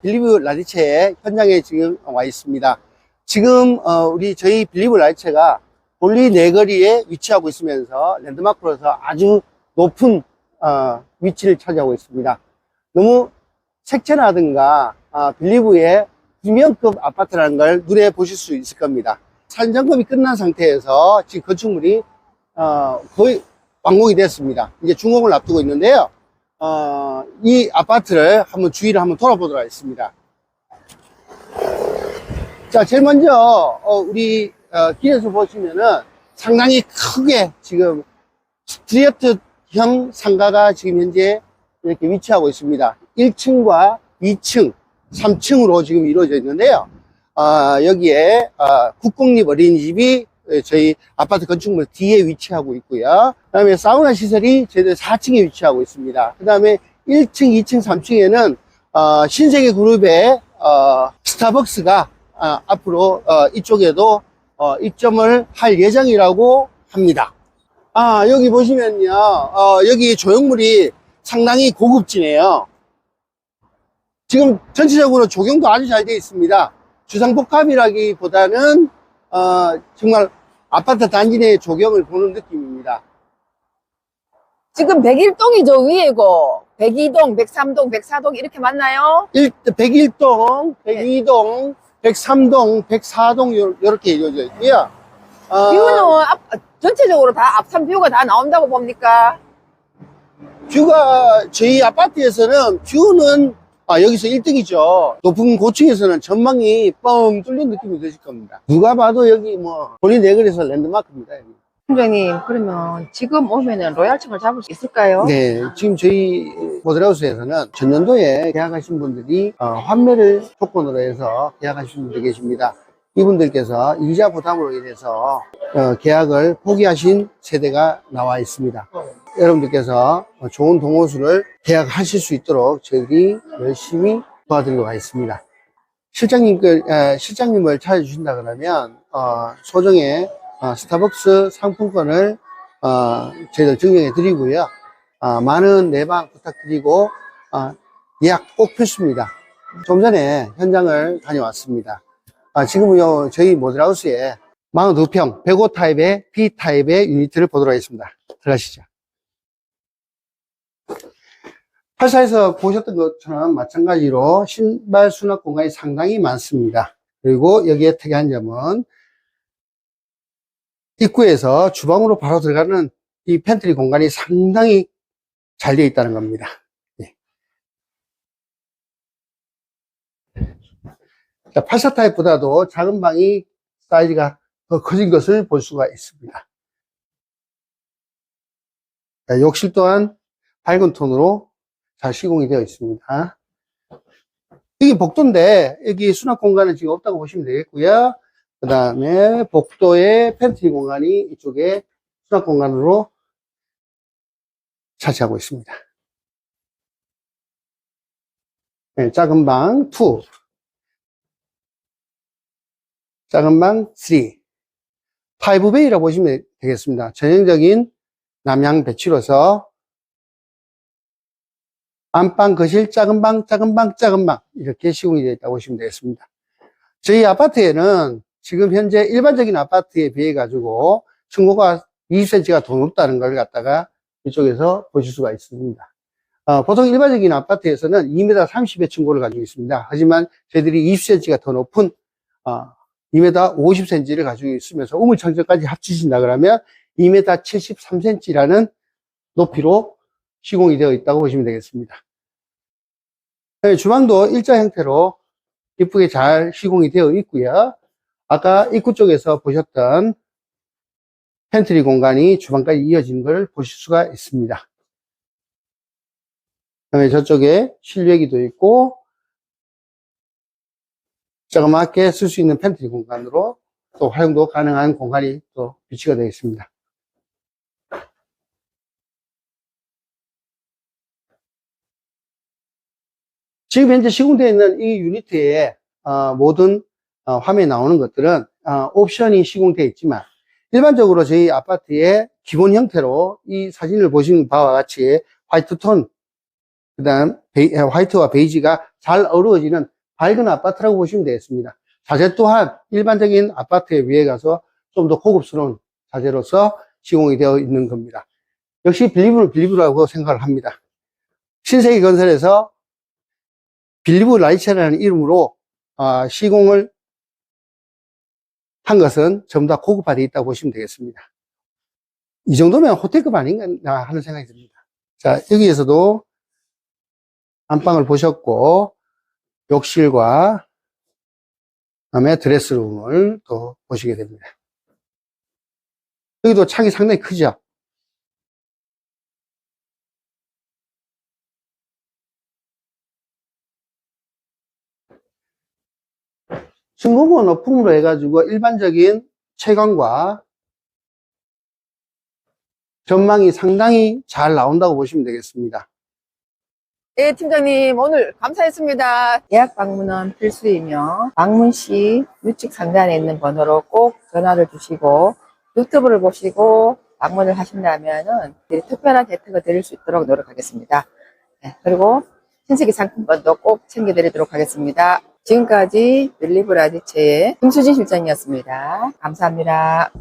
빌리브 라디체의 현장에 지금 와 있습니다. 지금 어, 우리 저희 빌리브 라디체가 볼리 내거리에 위치하고 있으면서 랜드마크로서 아주 높은 어, 위치를 차지하고 있습니다. 너무 색채라든가 아, 빌리브의 유명급 아파트라는 걸 눈에 보실 수 있을 겁니다. 산점검이 끝난 상태에서 지금 건축물이 어, 거의 완공이 됐습니다. 이제 준공을 앞두고 있는데요. 어, 이 아파트를 한번 주위를 한번 돌아보도록 하겠습니다. 자, 제일 먼저, 어, 우리, 어, 길에서 보시면은 상당히 크게 지금 스트리트형 상가가 지금 현재 이렇게 위치하고 있습니다. 1층과 2층, 3층으로 지금 이루어져 있는데요. 아, 여기에, 아, 국공립 어린이집이 저희 아파트 건축물 뒤에 위치하고 있고요. 그 다음에 사우나 시설이 저희들 4층에 위치하고 있습니다. 그 다음에 1층, 2층, 3층에는 어, 신세계 그룹의 어, 스타벅스가 아, 앞으로 어, 이쪽에도 어, 입점을 할 예정이라고 합니다. 아 여기 보시면요, 어, 여기 조형물이 상당히 고급지네요. 지금 전체적으로 조경도 아주 잘 되어 있습니다. 주상복합이라기보다는 어, 정말 아파트 단지 내 조경을 보는 느낌입니다. 지금 101동이죠, 위에고. 102동, 103동, 104동 이렇게 맞나요? 1, 101동, 102동, 103동, 104동 이렇게 이루어져 있고요. 어, 뷰는 앞, 전체적으로 다 앞산 뷰가 다 나온다고 봅니까? 뷰가 저희 아파트에서는 뷰는 아, 여기서 1등이죠. 높은 고층에서는 전망이 뻥 뚫린 느낌이 드실 겁니다. 누가 봐도 여기 뭐 본인 내거리에서 랜드마크입니다. 여기. 팀장님, 그러면 지금 오면은 로얄층을 잡을 수 있을까요? 네, 지금 저희 모델하우스에서는 전년도에 계약하신 분들이 어, 환매를 조건으로 해서 계약하신 분들 계십니다. 이분들께서 이자 부담으로 인해서 어, 계약을 포기하신 세대가 나와 있습니다. 여러분들께서 좋은 동호수를 계약하실 수 있도록 저희들이 열심히 도와드리고 있습니다. 실장님, 실장님을 찾아주신다 그러면, 어, 소정의 어, 스타벅스 상품권을, 어, 저희들 증정해 드리고요. 어, 많은 내방 부탁드리고, 어, 예약 꼭 필수입니다. 좀 전에 현장을 다녀왔습니다. 아, 지금은 요, 저희 모델하우스에 42평, 105 타입의 B 타입의 유니트를 보도록 하겠습니다. 들어가시죠. 84에서 보셨던 것처럼 마찬가지로 신발 수납 공간이 상당히 많습니다. 그리고 여기에 특이한 점은 입구에서 주방으로 바로 들어가는 이 팬트리 공간이 상당히 잘 되어 있다는 겁니다. 예. 자, 84 타입보다도 작은 방이 사이즈가 더 커진 것을 볼 수가 있습니다. 자, 욕실 또한 밝은 톤으로 잘 시공이 되어 있습니다. 여기 복도인데 여기 수납 공간은 지금 없다고 보시면 되겠고요. 그 다음에 복도에 팬트리 공간이 이쪽에 수납 공간으로 차지하고 있습니다. 네, 작은 방 2, 작은 방 3, 5베이라고 보시면 되겠습니다. 전형적인 남양 배치로서 안방, 거실, 작은 방, 작은 방, 작은 방 이렇게 시공이 되어 있다고 보시면 되겠습니다. 저희 아파트에는 지금 현재 일반적인 아파트에 비해 가지고 층고가 20cm가 더 높다는 걸 갖다가 이쪽에서 보실 수가 있습니다. 어, 보통 일반적인 아파트에서는 2m 30의 층고를 가지고 있습니다. 하지만 저희들이 20cm가 더 높은 어, 2m 50cm를 가지고 있으면서 우물창전까지 합치신다 그러면 2m 73cm라는 높이로 시공이 되어 있다고 보시면 되겠습니다. 네, 주방도 일자 형태로 이쁘게 잘 시공이 되어 있고요. 아까 입구 쪽에서 보셨던 팬트리 공간이 주방까지 이어진 걸 보실 수가 있습니다. 그다음에 저쪽에 실외기도 있고 조그맣게 쓸 수 있는 팬트리 공간으로 또 활용도 가능한 공간이 또 비치가 되어 있습니다. 지금 현재 시공되어 있는 이 유니트의 어, 모든 어, 화면에 나오는 것들은 어, 옵션이 시공되어 있지만 일반적으로 저희 아파트의 기본 형태로 이 사진을 보시는 바와 같이 화이트 톤, 그 다음 화이트와 베이지가 잘 어우러지는 밝은 아파트라고 보시면 되겠습니다. 자재 또한 일반적인 아파트에 비해 가서 좀 더 고급스러운 자재로서 시공이 되어 있는 겁니다. 역시 빌리브는 빌리브라고 생각을 합니다. 신세계 건설에서 빌리브 라이체라는 이름으로 아, 시공을 한 것은 전부 다 고급화되어 있다고 보시면 되겠습니다. 이 정도면 호텔급 아닌가 하는 생각이 듭니다. 자, 여기에서도 안방을 보셨고, 욕실과 그다음에 드레스룸을 또 보시게 됩니다. 여기도 창이 상당히 크죠? 중고보 높음으로 해가지고 일반적인 채광과 전망이 상당히 잘 나온다고 보시면 되겠습니다. 예, 팀장님, 오늘 감사했습니다. 예약 방문은 필수이며, 방문 시 유측 상단에 있는 번호로 꼭 전화를 주시고, 유튜브를 보시고, 방문을 하신다면 은, 특별한 혜택을 드릴 수 있도록 노력하겠습니다. 네, 그리고, 신세계 상품권도 꼭 챙겨드리도록 하겠습니다. 지금까지 릴리브 라디체의 김수진 실장이었습니다. 감사합니다.